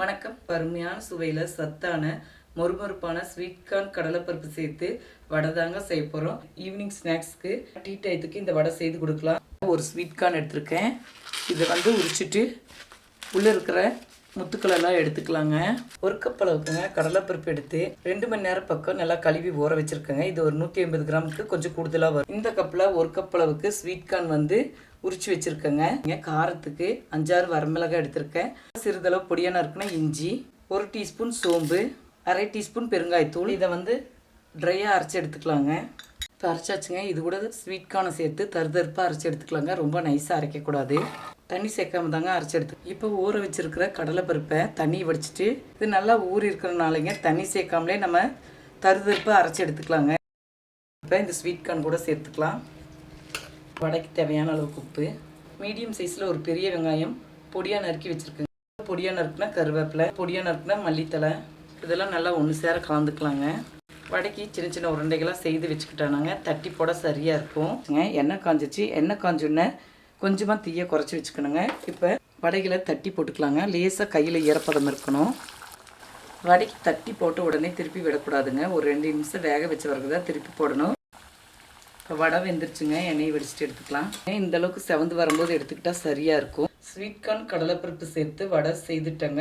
வணக்கம். பருமையான சுவையில் சத்தான மொறுமொறுப்பான ஸ்வீட் கார்ன் கடலைப்பருப்பு சேர்த்து வடை தாங்க செய்ய போகிறோம் ஈவினிங் ஸ்நாக்ஸ்க்கு டீ டயத்துக்கு இந்த வடை செய்து கொடுக்கலாம். ஒரு ஸ்வீட் கார்ன் எடுத்திருக்கேன். இதை வந்து உரிச்சிட்டு உள்ளே இருக்கிற முத்துக்களெல்லாம் எடுத்துக்கலாங்க. ஒரு கப் அளவுக்குங்க கடலைப்பருப்பு எடுத்து ரெண்டு மணி நேரம் பக்கம் நல்லா கழுவி ஊற வச்சுருக்கேங்க. இது ஒரு நூற்றி ஐம்பது கிராமுக்கு கொஞ்சம் கூடுதலாக வரும். இந்த கப்பில் ஒரு கப் அளவுக்கு ஸ்வீட் கார்ன் வந்து உரிச்சு வச்சுருக்கேங்க. இங்கே காரத்துக்கு அஞ்சாறு வரமிளகாய் எடுத்திருக்கேன். சிறிதளவு பொடியான இருக்குன்னா இஞ்சி ஒரு டீஸ்பூன் சோம்பு அரை டீஸ்பூன் பெருங்காயத்தூள். இதை வந்து ட்ரையாக அரைச்சி எடுத்துக்கலாங்க. இப்போ அரைச்சாச்சுங்க. இது கூட ஸ்வீட் கார்னை சேர்த்து தருதருப்பாக அரைச்சி எடுத்துக்கலாங்க. ரொம்ப நைஸாக அரைக்கக்கூடாது. தண்ணி சேர்க்காம தாங்க அரைச்சி எடுத்து இப்போ ஊற வச்சிருக்கிற கடலைப்பருப்பை தண்ணி வடிச்சிட்டு இது நல்லா ஊறி இருக்கிறனாலங்க தண்ணி சேர்க்காமலே நம்ம தருதருப்பாக அரைச்சி எடுத்துக்கலாங்க. இப்போ இந்த ஸ்வீட் கார்ன் கூட சேர்த்துக்கலாம். வடைக்கு தேவையான அளவுக்கு உப்பு மீடியம் சைஸில் ஒரு பெரிய வெங்காயம் பொடியாக நறுக்கி வச்சுருக்குங்க பொடியாக நறுக்குனா கருவேப்பிலை பொடியாக நறுக்குனா மல்லித்தலை இதெல்லாம் நல்லா ஒன்று சேர கலந்துக்கலாங்க. வடைக்கு சின்ன சின்ன உருண்டைகளாக செய்து வச்சுக்கிட்டானாங்க தட்டி போட சரியாக இருக்கும். எண்ணெய் காஞ்சிச்சு. எண்ணெய் காஞ்சோன்னே கொஞ்சமாக தீயை குறைச்சி வச்சுக்கணுங்க. இப்போ வடைகளை தட்டி போட்டுக்கலாங்க. லேசாக கையில் ஈரப்பதம் இருக்கணும். வடைக்கு தட்டி போட்ட உடனே திருப்பி விடக்கூடாதுங்க. ஒரு ரெண்டு நிமிஷம் வேக வச்சு பிறகு தான் திருப்பி போடணும். இப்போ வடை வெந்துருச்சுங்க எண்ணெயை வடிச்சுட்டு எடுத்துக்கலாம். இந்த அளவுக்கு செவந்து வரும்போது எடுத்துக்கிட்டா சரியாக இருக்கும். ஸ்வீட் கார்ன் கடலைப்பருப்பு சேர்த்து வடை செய்துட்டேங்க.